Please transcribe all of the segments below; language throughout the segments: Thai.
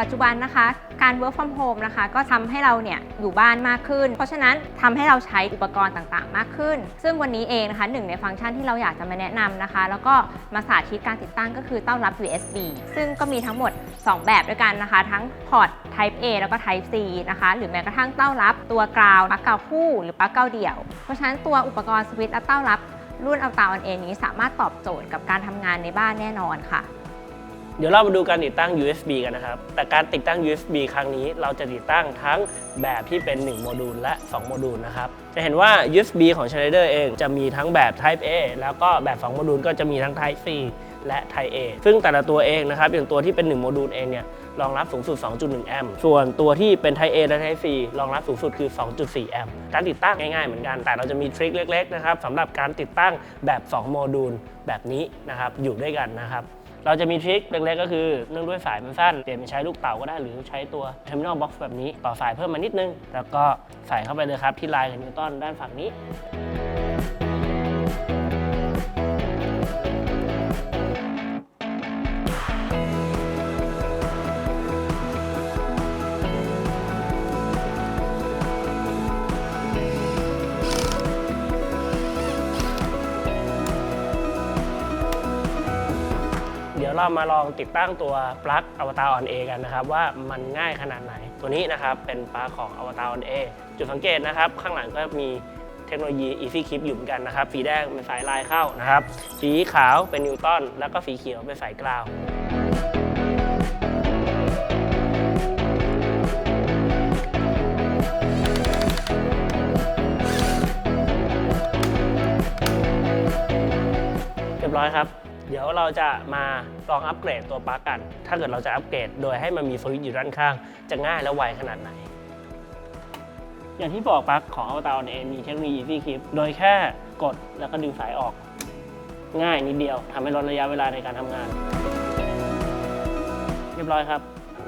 ปัจจุบันนะคะการ work from home นะคะก็ทำให้เราเนี่ยอยู่บ้านมากขึ้น เพราะฉะนั้นทำให้เราใช้อุปกรณ์ต่างๆ มากขึ้น ซึ่งวันนี้เองนะคะหนึ่งในฟังก์ชันที่เราอยากจะมาแนะนำนะคะ แล้วก็มาสาธิตการติดตั้งก็คือเต้ารับ USB ซึ่งก็มีทั้งหมด 2 แบบด้วยกันนะคะ ทั้งพอร์ต Type A แล้วก็ Type C นะคะหรือแม้กระทั่งเต้ารับตัวกราวปลั๊กเกาคู่หรือปลั๊กเกาเดี่ยว เพราะฉะนั้นตัวอุปกรณ์สวิตช์และเต้ารับรุ่นอัลตาออนเอนี้สามารถตอบโจทย์กับการทำงานในบ้านแน่นอนค่ะ เดี๋ยวเรามาดูการติดตั้ง USB กันนะครับ แต่การติดตั้ง USB ครั้งนี้เราจะติดตั้งทั้งแบบที่เป็น 1 โมดูลและ 2 โมดูลนะครับ จะเห็นว่า USB ของ Schneider เองจะมีทั้งแบบ Type A แล้วก็แบบ 2 โมดูลก็จะมีทั้ง Type C และ Type A ซึ่งแต่ละตัวเองนะครับ อย่างตัวที่เป็น 1 โมดูลเองเนี่ยรองรับสูงสุด 2.1 แอมป์ ส่วนตัวที่เป็น Type A และ Type C รองรับสูงสุดคือ 2.4 แอมป์ การติดตั้งง่ายๆเหมือนกัน แต่เราจะมีทริคเล็กๆนะครับสำหรับการติดตั้งแบบ 2 โมดูลแบบนี้นะครับ อยู่ด้วยกันนะครับ เราจะมีทริคเล็กๆก็คือเนื่องด้วยสายมันสั้นเปลี่ยนเป็นใช้ลูกเต่าก็ได้หรือใช้ตัวเทอร์มินอลบ็อกซ์แบบนี้ ต่อสายเพิ่มมานิดนึง แล้วก็ใส่เข้าไปเลยครับที่ลายกับนิวตันด้านฝั่งนี้ ยวเรามาลองติดตั้งตัวปลั๊กอวตารออนเอกันนะครับ ว่ามันง่ายขนาดไหน ตัวนี้นะครับเป็นปลั๊กของอวตารออนเอจุดสังเกตนะครับ ข้างหลังก็มีเทคโนโลยี Easy Clip อยู่เหมือนกันนะครับสีแดงเป็นสายลายเข้านะครับ สีขาวเป็นนิวตันแล้วก็สีเขียวเป็นสายกราวเรียบร้อยครับ เดี๋ยวเราจะมาลองอัปเกรดตัวปลั๊กกัน ถ้าเกิดเราจะอัปเกรดโดยให้มันมีสวิตช์อยู่ด้านข้าง จะง่ายและไวขนาดไหน อย่างที่บอกปลั๊กของ a v a t a r เองมีเทคโนโลยี Easy Clip โดยแค่กดแล้วก็ดึงสายออก ง่ายนิดเดียวทำให้ลดระยะเวลาในการทำงาน เรียบร้อยครับ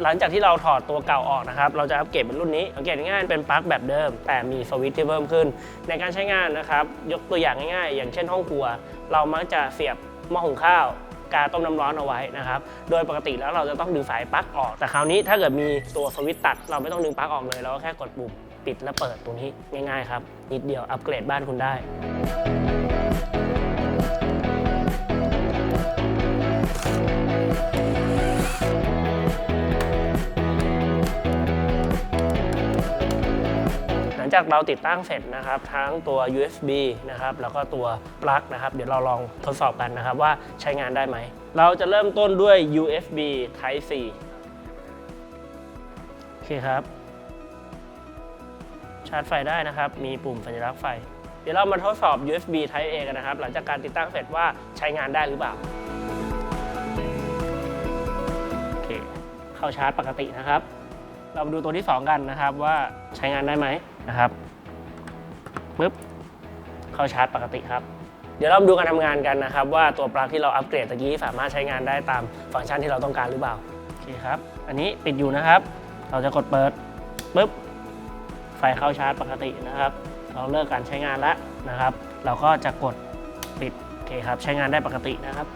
หลังจากที่เราถอดตัวเก่าออกนะครับ เราจะอัปเกรดเป็นรุ่นนี้สังเกตง่ายเป็นปลั๊กแบบเดิม แต่มีสวิตช์ที่เพิ่มขึ้น ในการใช้งานนะครับ ยกตัวอย่างง่ายๆ อย่างเช่นห้องครัว เรามักจะเสียบ หม้อหุงข้าวกาต้มน้ำร้อนเอาไว้นะครับ โดยปกติแล้วเราจะต้องดึงสายปลั๊กออก แต่คราวนี้ถ้าเกิดมีตัวสวิตช์ตัด เราไม่ต้องดึงปลั๊กออกเลย เราก็แค่กดปุ่มปิดและเปิดตรงนี้ง่ายๆครับ นิดเดียวอัปเกรดบ้านคุณได้ งจากเราติดตั้งเสร็จนะครับทั้งตัว USB นะครับแล้วก็ตัวปลั๊กนะครับเดี๋ยวเราลองทดสอบกันนะครับว่าใช้งานได้ไหม เราจะเริ่มต้นด้วย USB Type C โอเคครับ ชาร์จไฟได้นะครับ มีปุ่มสัญลักษณ์ไฟ เดี๋ยวเรามาทดสอบ USB Type A กันนะครับ หลังจากการติดตั้งเสร็จว่าใช้งานได้หรือเปล่าโอเคเข้าชาร์จปกตินะครับ เรามาดูตัวที่ 2 กันนะครับว่าใช้งานได้ไหม นะครับปึ๊บเข้าชาร์จปกติครับ เดี๋ยวเรามาดูการทำงานกันนะครับ ว่าตัวปลั๊กที่เราอัปเกรดตะกี้สามารถใช้งานได้ตามฟังก์ชันที่เราต้องการหรือเปล่าโอเคครับ อันนี้ปิดอยู่นะครับ เราจะกดเปิดปึ๊บไฟเข้าชาร์จปกตินะครับ เราเลิกการใช้งานแล้วนะครับ เราก็จะกดปิดโอเคครับ ใช้งานได้ปกตินะครับ